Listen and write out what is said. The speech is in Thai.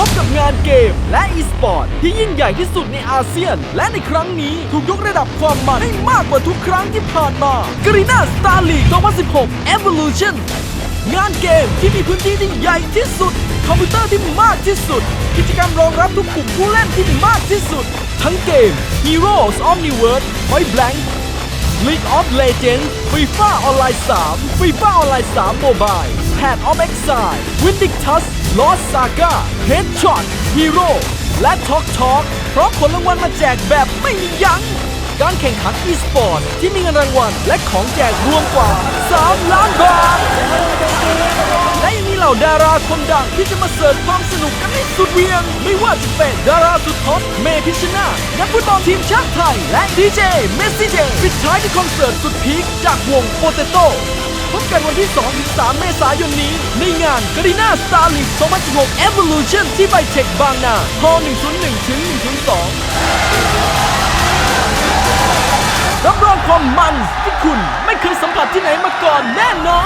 พบกับงานเกมและอีสปอร์ตที่ยิ่งใหญ่ที่สุดในอาเซียน และในครั้งนี้ถูกยกระดับความมันให้มากกว่าทุกครั้งที่ผ่านมา g r e e n a Star League 2016 Evolution งานเกมที่มีพื้นที่ที่ใหญ่ที่สุด คอมพิวเตอร์ที่มากที่สุด กิจกรรมรองรับทุกกลุ่มผู้เล่นที่มากที่สุด ทั้งเกม Heroes Omniverse Point Blank League of Legends FIFA ออนออนไลน์3 Mobile Path of Exile Vindictus Lost Saga Headshot Hero และ Talk Talk พร้อมผลรางวัลมาแจกแบบไม่มียัง้งการแข่งขัน e-sport ที่มีเงินรางวัลและของแจกรวมกว่า 3 ล้านบาท และยังมีเหล่าดาราคนดังที่จะมาเสิร์ฟความสนุกกันให้สุดเวียง ไม่ว่าจะเป็นดาราสุดฮอตเมพิชชนาณ์นักฟุตบอลทีมชาติไทย และดีเจเมสซี่เจปิดท้ายด้วยคอนเสิร์ตสุดพีคจากวงโปเตโต้ พบกันวันที่2-3เมษายนนี้ ในงานกรีนาสตาร์ลิฟ2016 Evolution ที่ไบเทคบางนาฮอ101 ถึง 102 รับรองความมันที่คุณไม่เคยสัมผัสที่ไหนมาก่อนแน่นอน